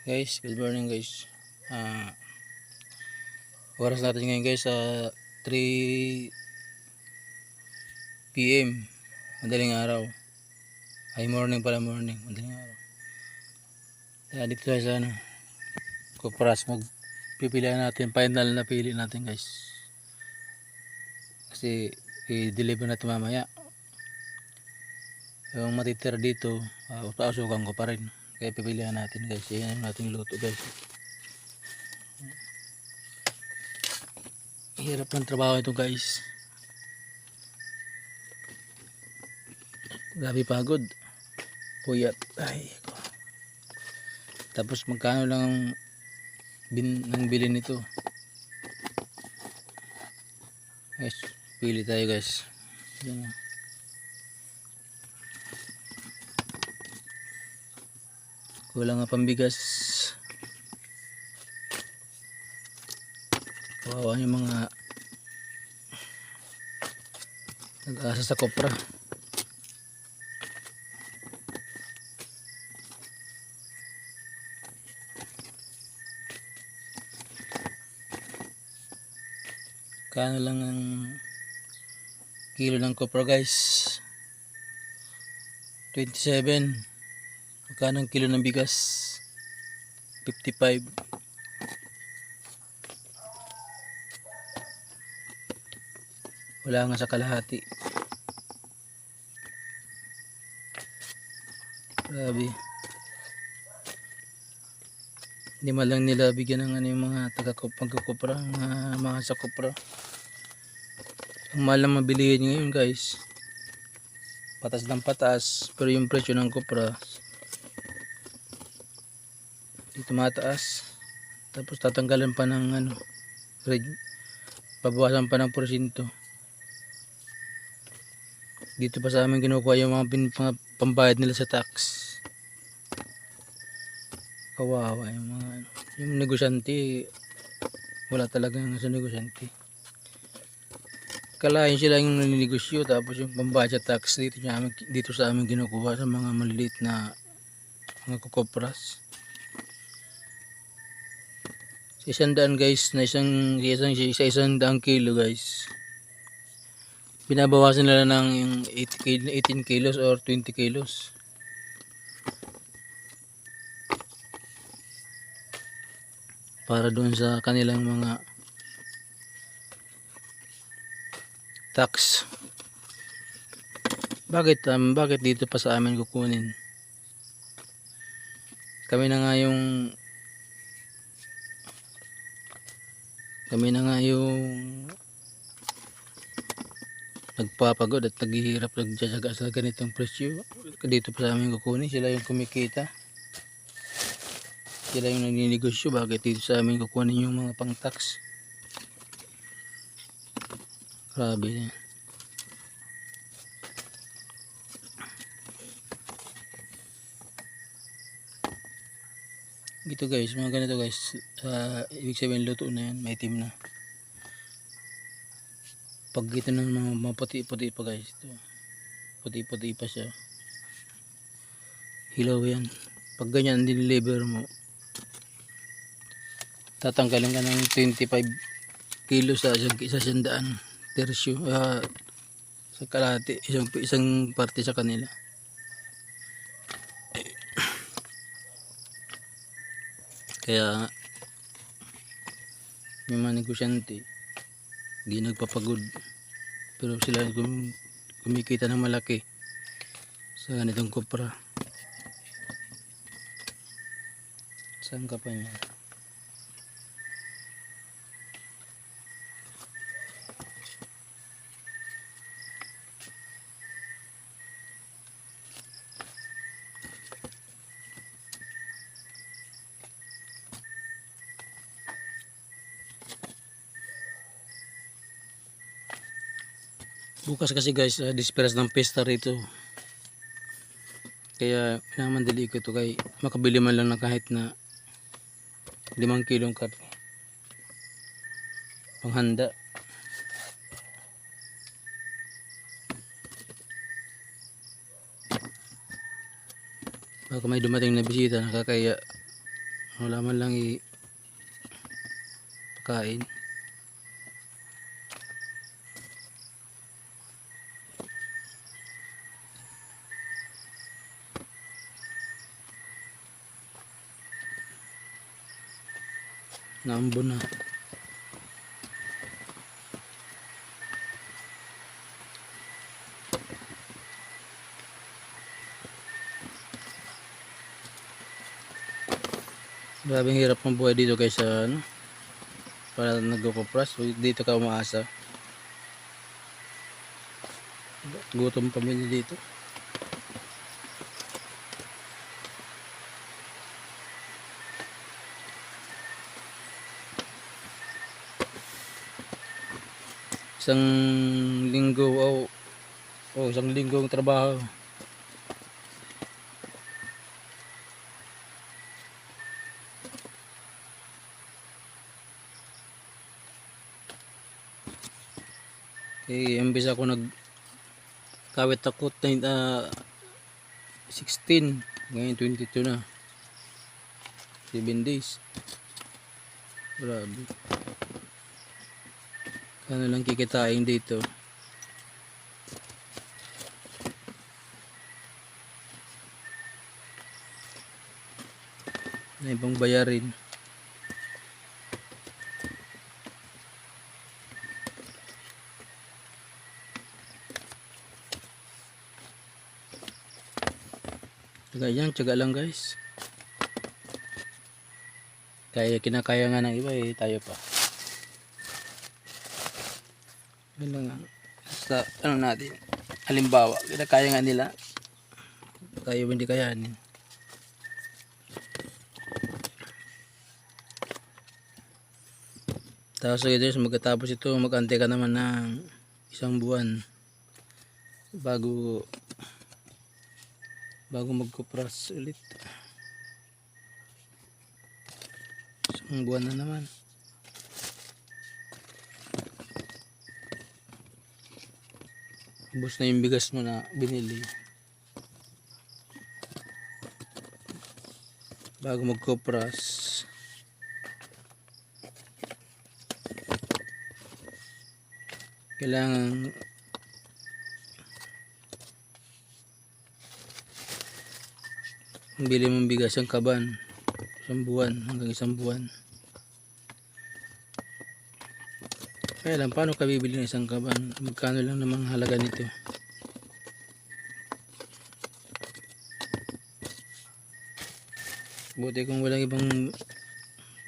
Guys, good morning guys. Ah, oras natin ngayon guys sa 3 PM. Madaling araw. Ay morning pala morning. Madaling araw. Kaya dito tayo sa ano. Kupras mag pipilihan natin. Final na pili natin guys. Kasi i-deliver natin mamaya. Yung matitira dito, uh, paasukan ko pa rin. Kaya pipilihan natin guys. Yan yung ating luto guys. Hirap ng trabaho ito guys. Grabe pagod. Puyat. Ay. Tapos magkano lang ang bin, nang bili nito. Guys, pili tayo guys. Yan. Kulang nga pambigas. Kawawa yung mga nag-asa sa kopra. Kano lang ang kilo ng kopra guys? 27. Magkano kilo ng bigas? 55. Wala nga sa kalahati. Grabe. Hindi man lang nila bigyan ng ano mga taga pagkakopra, mga, mga sa kopra. Ang mahal na mabilihin ngayon guys. Patas ng patas, pero yung presyo ng kopra dito mataas tapos tatanggalan pa ng ano red pabawasan pa ng porsyento dito pa sa amin kinukuha yung mga, pambayad nila sa tax. Kawawa yung mga ano. yung negosyante wala talagang sa negosyante. Kalahin sila yung naninegosyo tapos yung pambayad sa tax dito, dito sa amin kinukuha sa mga maliliit na mga kukopras isang daan guys na isang isang sa isang daang kilo guys. Binabawasan nila ng yung 8 kilo, 18 kilos or 20 kilos. Para doon sa kanilang mga tax. Bakit um, bakit dito pa sa amin kukunin? Kami na nga yung kami na nga yung nagpapagod at naghihirap nagjajaga sa ganitong presyo. Dito pa sa amin kukunin sila yung kumikita. Sila yung naninegosyo bakit dito sa amin kukunin yung mga pang tax grabe Ito guys, mga ganito guys. Uh, ibig sabihin luto na yan, may team na. Pag ito na mga, mga puti-puti pa guys. Puti-puti pa siya. Hilaw yan. Pag ganyan deliver mo, tatanggalin ka ng 25 kilo sa isang, isa sandaan. Tersyo. Uh, sa kalahati. Isang, isang parte sa kanila. Kaya may mga negosyante hindi nagpapagod. Pero sila kum, kumikita ng malaki sa ganitong kopra saan ka pa niya bukas kasi guys uh, disperas ng pesta rito. Kaya pinamandali ko ito kay makabili man lang ng kahit na limang kilong karne panghanda. Baka may dumating na bisita nakakaya. Wala man lang i pagkain. Naambon na. Grabing hirap ng buhay dito guys sa ano. Para nagkukupras. Dito ka umaasa. Gutom pamilya dito. Isang linggo o oh, isang linggo ang trabaho. Eh, imbis ako nag kawit ako uh, 16 ngayon 22 na. 7 days. Grabe kano lang kikitain dito na ibang bayarin Tiyaga yan, tiyaga lang guys. Kaya kinakaya nga ng iba eh, tayo pa. Yun lang. Basta ano natin, halimbawa, kinakaya nga nila. Tayo hindi kayanin. Tapos guys, magkatapos ito, mag-ante ka naman ng isang buwan bago bago magkupras ulit isang buwan na naman ubos na yung bigas mo na binili. Bago magkupras kailangan ang bili mong bigas ang kaban. Isang buwan hanggang isang buwan kaya lang paano ka bibili ng isang kaban magkano lang namang halaga nito? Buti kung walang ibang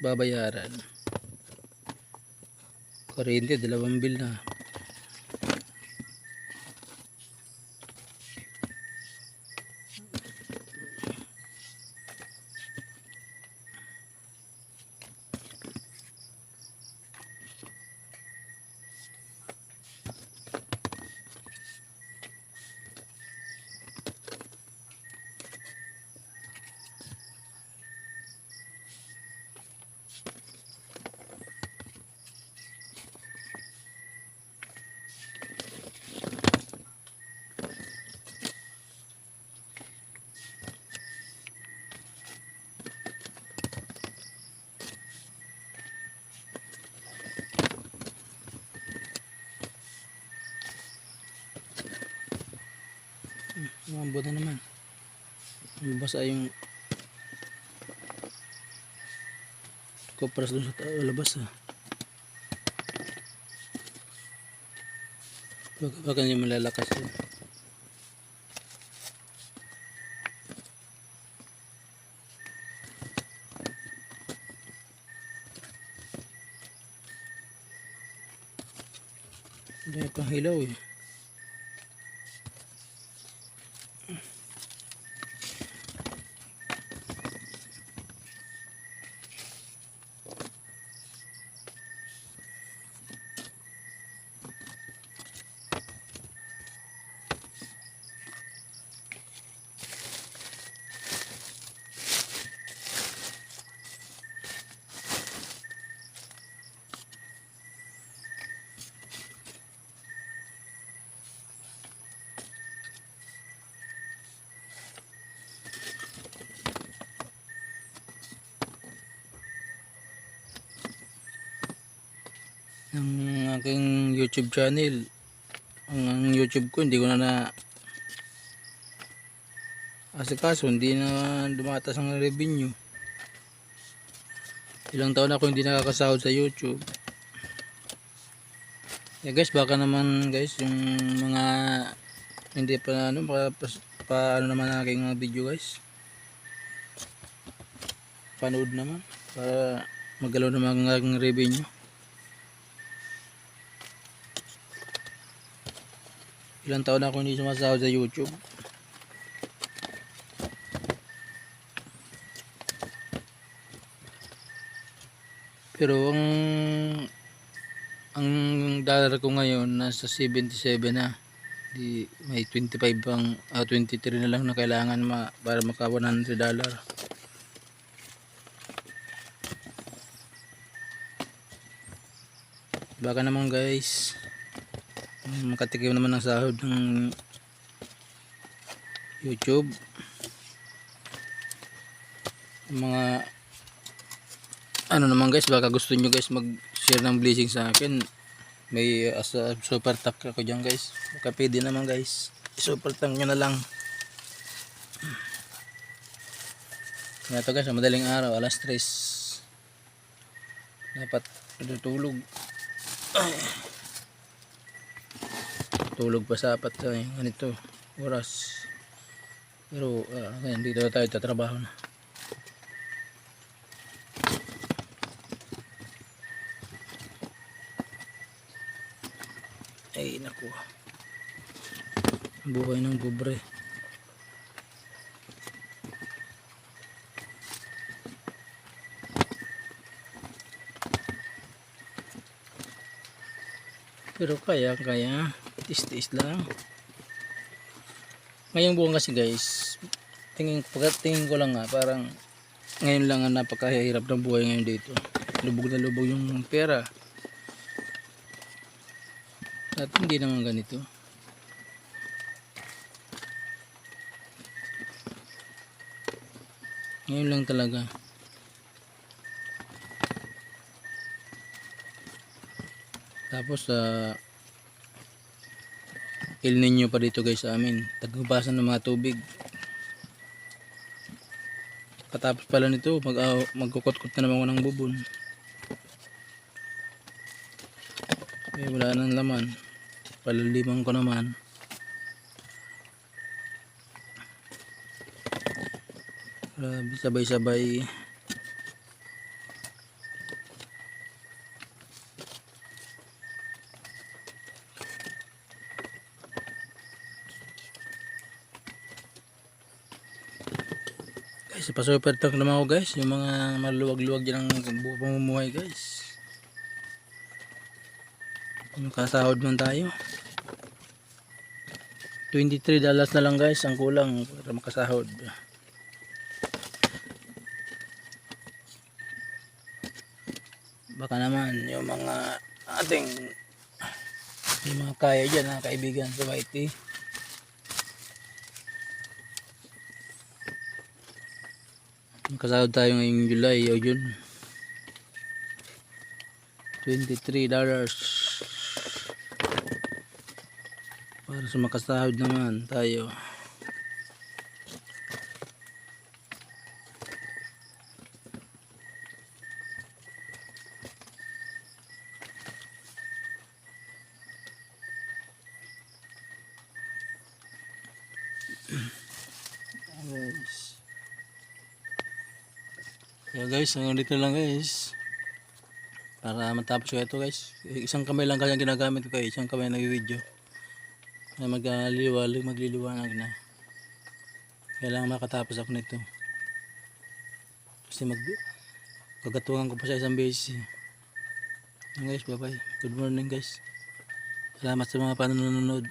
babayaran. Kuryente dalawang bill na Umambo na naman. Basa yung kopras dun sa labas ah. Baka, baka hindi malalakas yun. Dahil pang hilaw eh. Aking YouTube channel. Ang, ang YouTube ko hindi ko na na asikaso, hindi na dumatas ang revenue. Ilang taon ako hindi nakakasahod sa YouTube. Yeah guys, baka naman guys yung mga hindi pa ano pa, pa, ano naman aking mga video guys. Panood naman para magalaw naman ang aking revenue. Ilang taon na ako hindi sumasahod sa YouTube. Pero ang ang dollar ko ngayon nasa 77 na. Di may 25 pang ah, 23 na lang na kailangan ma, para maka 100 dollar. Baka naman guys makatikim naman ng sahod ng YouTube. Mga ano naman guys baka gusto nyo guys mag share ng blessing sa akin. May uh, a super tap ako dyan guys. Baka pwede naman guys. Super tap nyo na lang. Nga to guys madaling araw alas 3 dapat natutulog. Ay. Tulog pa sa apat ay ganito oras pero uh, hindi daw tayo tatrabaho na Ay, naku. Buhay ng pobre. Pero kaya, kaya. Tis-tis lang. Ngayong buwan kasi guys, tingin, pagkatingin ko lang nga, parang ngayon lang ang napakahirap ng buhay ngayon dito. Lubog na lubog yung pera. At hindi naman ganito. Ngayon lang talaga. Tapos sa El Nino pa dito guys sa amin. Tagbabasan ng mga tubig. Patapos pala nito, mag uh, magkukot-kot na naman ako ng bubon. Eh, wala nang laman. Palaliman ko naman. Grabe, sabay-sabay. Guys, pa super tank naman ako guys. Yung mga maluwag-luwag dyan ang pamumuhay guys. Kasahod man tayo. 23 dollars na lang guys ang kulang para makasahod. Baka naman yung mga ating yung mga kaya dyan ha, kaibigan sa YT. Makasahod tayo ngayong July o June. 23 dollars para sa makasahod naman tayo guys yeah guys hanggang dito lang guys para matapos ko ito guys. Isang kamay lang kaya ginagamit ko eh. isang kamay nag-video na magliliwanag magliliwanag na. Kailangan makatapos ako nito. Kasi mag kagatuhan ko pa sa isang beses eh. Yan guys bye bye good morning guys. Salamat sa mga panonood